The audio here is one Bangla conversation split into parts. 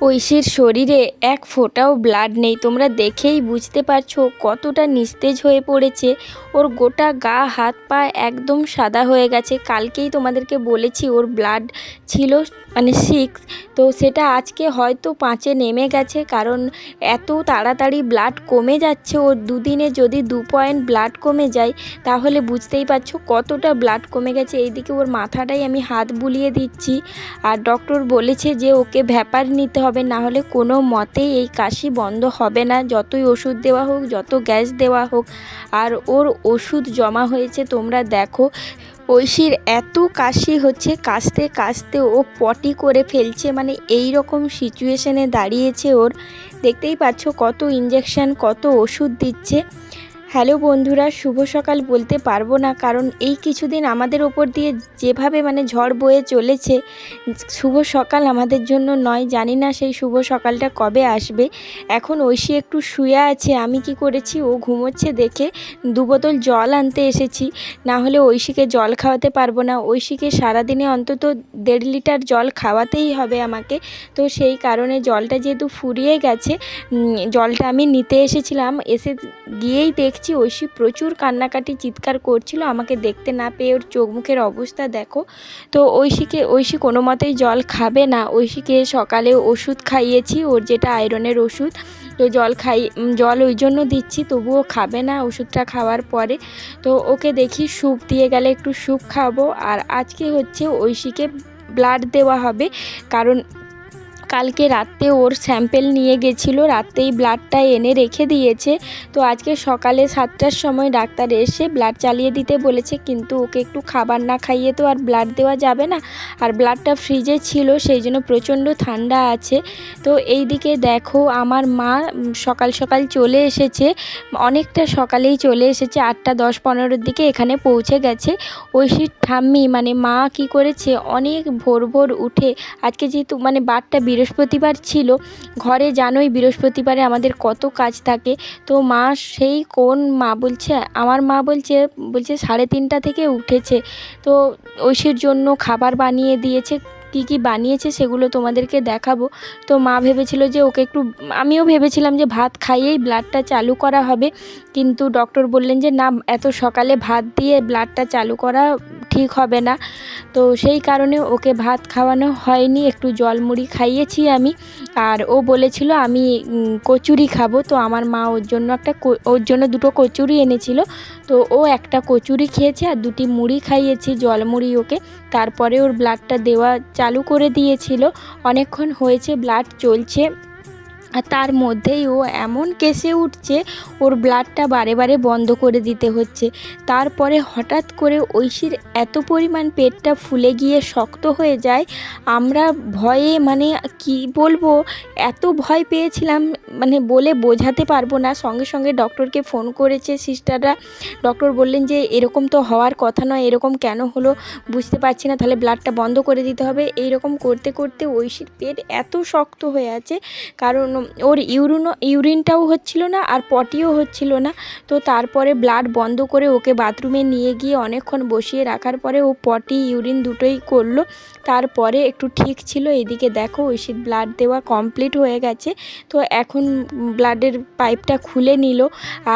ঐশীর শরীরে এক ফোঁটাও ব্লাড নেই। তোমরা দেখেই বুঝতে পারছ কতটা নিস্তেজ হয়ে পড়েছে। ওর গোটা গা, হাত, পা একদম সাদা হয়ে গেছে। কালকেই তোমাদেরকে বলেছি ওর ব্লাড ছিল মানে সিক্স তো সেটা আজকে হয়তো পাঁচে নেমে গেছে কারণ এত তাড়াতাড়ি ব্লাড কমে যাচ্ছে। ওর দুদিনে যদি দু পয়েন্ট ব্লাড কমে যায়, তাহলে বুঝতেই পারছ কতটা ব্লাড কমে গেছে। এইদিকে ওর মাথাটাই আমি হাত বুলিয়ে দিচ্ছি। আর ডক্টর বলেছে যে ওকে ভ্যাপার নিতে হবে, না হলে কোনো মতেই এই কাশি বন্ধ হবে না। যতই ওষুধ দেওয়া হোক, যত গ্যাস দেওয়া হোক, আর ওর ওষুধ জমা হয়েছে তোমরা দেখো। ঐশীর এত কাশি হচ্ছে, কাশতে কাশতে ও পটি করে ফেলছে মানে এই রকম সিচুয়েশনে দাঁড়িয়েছে ওর। দেখতেই পাচ্ছ কত ইঞ্জেকশন কত ওষুধ দিচ্ছে। হ্যালো বন্ধুরা, শুভ সকাল বলতে পারব না, কারণ এই কিছুদিন আমাদের ওপর দিয়ে যেভাবে মানে ঝড় বয়ে চলেছে, শুভ সকাল আমাদের জন্য নয়, জানি না সেই শুভ সকালটা কবে আসবে। এখন ঐশী একটু শুয়ে আছে, আমি কি করেছি, ও ঘুমোচ্ছে দেখে দু বোতল জল আনতে এসেছি, না হলে ঐশীকে জল খাওয়াতে পারব না। ঐশীকে সারাদিনে অন্তত দেড় লিটার জল খাওয়াতেই হবে আমাকে, তো সেই কারণে জলটা যেহেতু ফুরিয়ে গেছে জলটা আমি নিতে এসেছিলাম, এসে গিয়েই দেখছি ঐশী প্রচুর কান্নাকাটি চিৎকার করছিল, আমাকে দেখতে না পেয়ে ওর চোখ মুখের অবস্থা দেখো। তো ঐশীকে, ঐশী কোনো মতেই জল খাবে না। ঐশীকে সকালে ওষুধ খাইয়েছি, ওর যেটা আয়রনের ওষুধ, তো জল খাই জল ওই জন্য দিচ্ছি, তবুও খাবে না ওষুধটা খাওয়ার পরে। তো ওকে দেখি স্যুপ দিয়ে গেলে একটু স্যুপ খাব। আর আজকে হচ্ছে ঐশীকে ব্লাড দেওয়া হবে, কারণ কালকে রাতে ওর স্যাম্পেল নিয়ে গেছিল, রাতেই ব্লাডটা এনে রেখে দিয়েছে। তো আজকে সকালে সাতটার সময় ডাক্তার এসে ব্লাড চালিয়ে দিতে বলেছে, কিন্তু ওকে একটু খাবার না খাইয়ে তো আর ব্লাড দেওয়া যাবে না। আর ব্লাডটা ফ্রিজে ছিল, সেই জন্য প্রচণ্ড ঠান্ডা আছে। তো এই দিকে দেখো, আমার মা সকাল সকাল চলে এসেছে। অনেকটা সকালেই চলে এসেছে, আটটা দশ পনেরোর দিকে এখানে পৌঁছে গেছে। ঐশীর ঠাম্মি মানে মা কি করেছে, অনেক ভোর ভোর উঠে, আজকে যেহেতু মানে বারটা বৃহস্পতিবার ছিল। ঘরে জানোই বৃহস্পতিবারে আমাদের কত কাজ থাকে। তো মা সেই কোন মা বলছে, আমার মা বলছে বলছে সাড়ে তিনটা থেকে উঠেছে। তো ঐশীর জন্য খাবার বানিয়ে দিয়েছে। কী কী বানিয়েছে সেগুলো তোমাদেরকে দেখাবো। তো মা ভেবেছিল যে ওকে একটু, আমিও ভেবেছিলাম যে ভাত খাইয়েই ব্লাডটা চালু করা হবে। কিন্তু ডক্টর বললেন যে, না, এত সকালে ভাত দিয়ে ব্লাডটা চালু করা ঠিক হবে না। তো সেই কারণে ওকে ভাত খাওয়ানো হয়নি। একটু জল মুড়ি খাইয়েছি আমি। আর ও বলেছিল, আমি কচুরি খাব। তো আমার মা ওর জন্য একটা ওর জন্য দুটো কচুরি এনেছিল। তো ও একটা কচুরি খেয়েছে আর দুটি মুড়ি খাইয়েছি, জল মুড়ি ওকে। তারপরে ওর ব্লাডটা দেওয়া চালু করে দিয়েছিল। অনেকক্ষণ হয়েছে ব্লাড চলছে। আর তার মধ্যেই ও এমন কেসে উঠছে, ওর ব্লাডটা বারে বারে বন্ধ করে দিতে হচ্ছে। তারপরে হঠাৎ করে ঐশীর এত পরিমাণ পেটটা ফুলে গিয়ে শক্ত হয়ে যায়। আমরা ভয়ে মানে কি বলব, এত ভয় পেয়েছিলাম মানে বলে বোঝাতে পারব না। সঙ্গে সঙ্গে ডক্টরকে ফোন করেছে, সিস্টাররা। ডক্টর বললেন যে, এরকম তো হওয়ার কথা নয়, এরকম কেন হলো বুঝতে পারছি না, তাহলে ব্লাডটা বন্ধ করে দিতে হবে। এই রকম করতে করতে ঐশীর পেট এত শক্ত হয়ে আছে, কারণ ওর ইউরিনও ইউরিনটাও হচ্ছিল না আর পটিও হচ্ছিল না। তো তারপরে ব্লাড বন্ধ করে ওকে বাথরুমে নিয়ে গিয়ে অনেকক্ষণ বসিয়ে রাখার পরে ও পটি, ইউরিন দুটোই করল। তারপরে একটু ঠিক ছিল, এদিকে দেখো ঐশীর ব্লাড দেওয়া কমপ্লিট হয়ে গেছে। তো এখন ব্লাডের পাইপটা খুলে নিল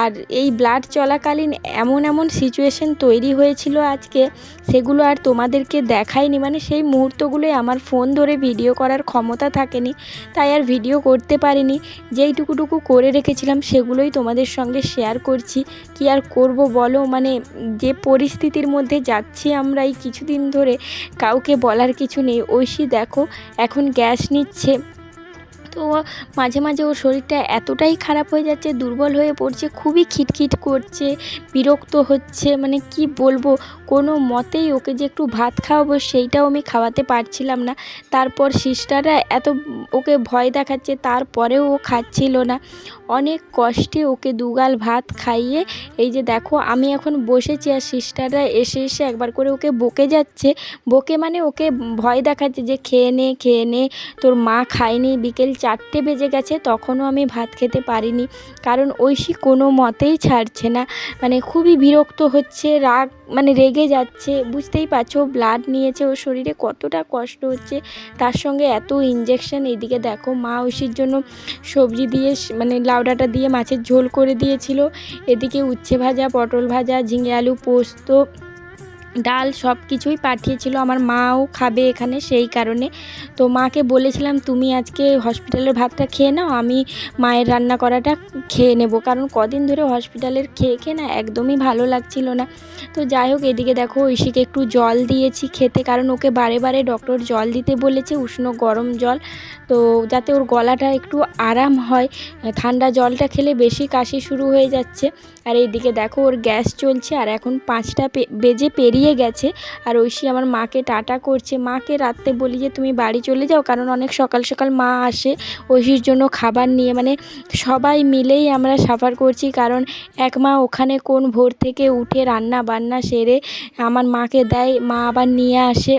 আর এই ব্লাড চলাকালীন এমন এমন সিচুয়েশন তৈরি হয়েছিল আজকে, সেগুলো আর তোমাদেরকে দেখাইনি মানে সেই মুহূর্তগুলোই আমার ফোন ধরে ভিডিও করার ক্ষমতা থাকেনি, তাই আর ভিডিও করতে পারিনি। যেইটুকুটুকু করে রেখেছিলাম সেগুলোই তোমাদের সঙ্গে শেয়ার করছি। কি আর করব বলো? মানে যে পরিস্থিতির মধ্যে যাচ্ছি আমরা এই কিছুদিন ধরে, কাউকে বলার কিছু নেই। ঐশী দেখো, এখন গ্যাস নিচ্ছে। তো মাঝে মাঝে ওর শরীরটা এতটাই খারাপ হয়ে যাচ্ছে, দুর্বল হয়ে পড়ছে, খুবই খিটখিট করছে, বিরক্ত হচ্ছে মানে কি বলব, কোনো মতেই ওকে যে একটু ভাত খাওয়াবো সেইটাও আমি খাওয়াতে পারছিলাম না। তারপর সিস্টাররা এত ওকে ভয় দেখাচ্ছে, তারপরেও ও খাচ্ছিল না। অনেক কষ্টে ওকে দুগাল ভাত খাইয়ে, এই যে দেখো আমি এখন বসেছি আর সিস্টাররা এসে এসে একবার করে ওকে বকে যাচ্ছে। বকে মানে ওকে ভয় দেখাচ্ছে যে খেয়ে নে খেয়ে নে, তোর মা খায়নি, বিকেল চারটে বেজে গেছে, তখনও আমি ভাত খেতে পারিনি। কারণ ঐশী কোনো মতেই ছাড়ছে না। মানে খুবই বিরক্ত হচ্ছে, রাগ মানে রেগে যাচ্ছে। বুঝতেই পারছ ব্লাড নিয়েছে ওর শরীরে কতটা কষ্ট হচ্ছে। তার সঙ্গে এত ইঞ্জেকশন এদিকে দেখো, মা ঐশীর জন্য সবজি দিয়ে মানে লাউডাটা দিয়ে মাছের ঝোল করে দিয়েছিল। এদিকে উচ্ছে ভাজা, পটল ভাজা, ঝিঙে আলু পোস্ত ডাল সব কিছুই পাঠিয়েছিল, আমার মাও খাবে এখানে সেই কারণে। তো মাকে বলেছিলাম, তুমি আজকে হসপিটালের ভাতটা খেয়ে নাও, আমি মায়ের রান্না করাটা খেয়ে নেব। কারণ কদিন ধরে হসপিটালের খেয়ে খেয়ে না একদমই ভালো লাগছিল না। তো যাই হোক, এদিকে দেখো ঐশীকে একটু জল দিয়েছি খেতে, কারণ ওকে বারে বারে ডক্টর জল দিতে বলেছে, উষ্ণ গরম জল। তো যাতে ওর গলাটা একটু আরাম হয়, ঠান্ডা জলটা খেলে বেশি কাশি শুরু হয়ে যাচ্ছে। আর এইদিকে দেখো ওর গ্যাস চলছে, আর এখন পাঁচটা বেজে পেরিয়ে গেছে। আর ঐশী আমার মাকে টাটা করছে। মাকে রাত্রে বলি যে, তুমি বাড়ি চলে যাও। কারণ অনেক সকাল সকাল মা আসে ঐশীর জন্য খাবার নিয়ে। মানে সবাই মিলেই আমরা সাফার করছি। কারণ এক মা ওখানে কোন ভোর থেকে উঠে রান্না বান্না সেরে আমার মাকে দেয়। মা আবার নিয়ে আসে।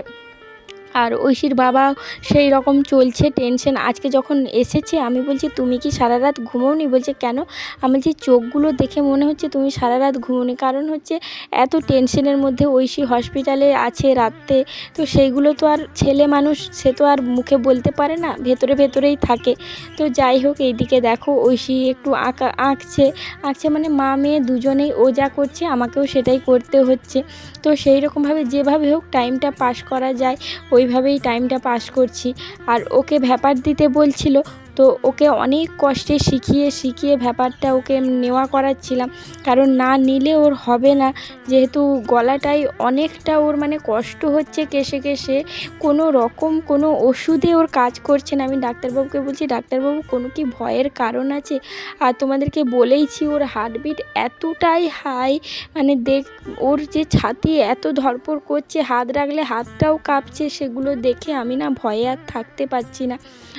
আর ঐশীর বাবা সেই রকম চলছে টেনশন আজকে যখন এসেছে, আমি বলছি, তুমি কি সারা রাত ঘুমোওনি? বলছে, কেন? আমি বলছি, চোখগুলো দেখে মনে হচ্ছে তুমি সারা রাত ঘুমোনি কারণ হচ্ছে এত টেনশনের মধ্যে ঐশী হসপিটালে আছে রাত্রে। তো সেইগুলো তো আর ছেলে মানুষ, সে তো আর মুখে বলতে পারে না, ভেতরে ভেতরেই থাকে। তো যাই হোক, এইদিকে দেখো, ঐশী একটু আঁকা, আঁকছে। আঁকছে মানে মা মেয়ে দুজনেই, ও যা করছে, আমাকেও সেটাই করতে হচ্ছে। তো সেই রকমভাবে যেভাবে হোক টাইমটা পাস করা যায়। ওইভাবেই টাইমটা পাস করছি। আর ওকে ভ্যাপার দিতে বলছিল তো ওকে অনেক কষ্টে শিখিয়ে শিখিয়ে ব্যাপারটা ওকে নেওয়া করাচ্ছিলাম। কারণ না নিলে ওর হবে না। যেহেতু গলাটাই অনেকটা ওর মানে কষ্ট হচ্ছে কেসে কেসে কোনো রকম কোনো ওষুধে ওর কাজ করছে না। আমি ডাক্তারবাবুকে বলছি, ডাক্তারবাবু, কোনো কি ভয়ের কারণ আছে? আর তোমাদেরকে বলেইছি, ওর হার্টবিট এতটাই হাই মানে দেখ, ওর যে ছাতি এত ধরপড় করছে, হাত রাখলে হাতটাও কাঁপছে, সেগুলো দেখে আমি না ভয়ে আর থাকতে পারছি না।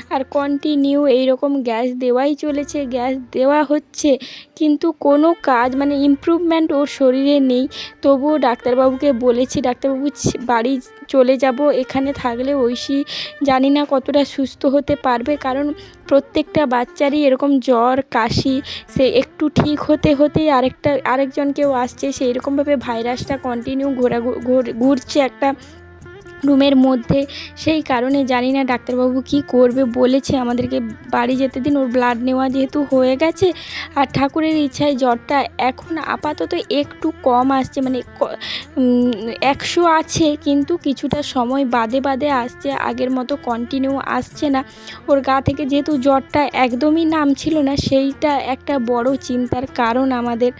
আর কন্টিনিউ এইরকম গ্যাস দেওয়াই চলেছে, গ্যাস দেওয়া হচ্ছে। কিন্তু কোনো কাজ মানে ইমপ্রুভমেন্ট ওর শরীরে নেই। তবুও ডাক্তারবাবুকে বলেছি, ডাক্তারবাবু বাড়ি চলে যাব, এখানে থাকলে ঐশী জানি না কতটা সুস্থ হতে পারবে। কারণ প্রত্যেকটা বাচ্চারই এরকম জ্বর, কাশি, সে একটু ঠিক হতে হতেই আরেকটা আরেকজন কেউ আসছে সেই রকমভাবে ভাইরাসটা কন্টিনিউ ঘোরা, ঘুরছে একটা রুমের মধ্যে। সেই কারণে জানি না ডাক্তারবাবু কী করবে, বলেছে আমাদেরকে বাড়ি যেতে দিন, ওর ব্লাড নেওয়া যেহেতু হয়ে গেছে। আর ঠাকুরের ইচ্ছায় জ্বরটা এখন আপাতত একটু কম আসছে মানে একশো আছে, কিন্তু কিছুটা সময় বাদে বাদে আসছে, আগের মতো কন্টিনিউ আসছে না। ওর গা থেকে যেহেতু জ্বরটা একদমই নামছিল না, সেইটা একটা বড় চিন্তার কারণ আমাদের।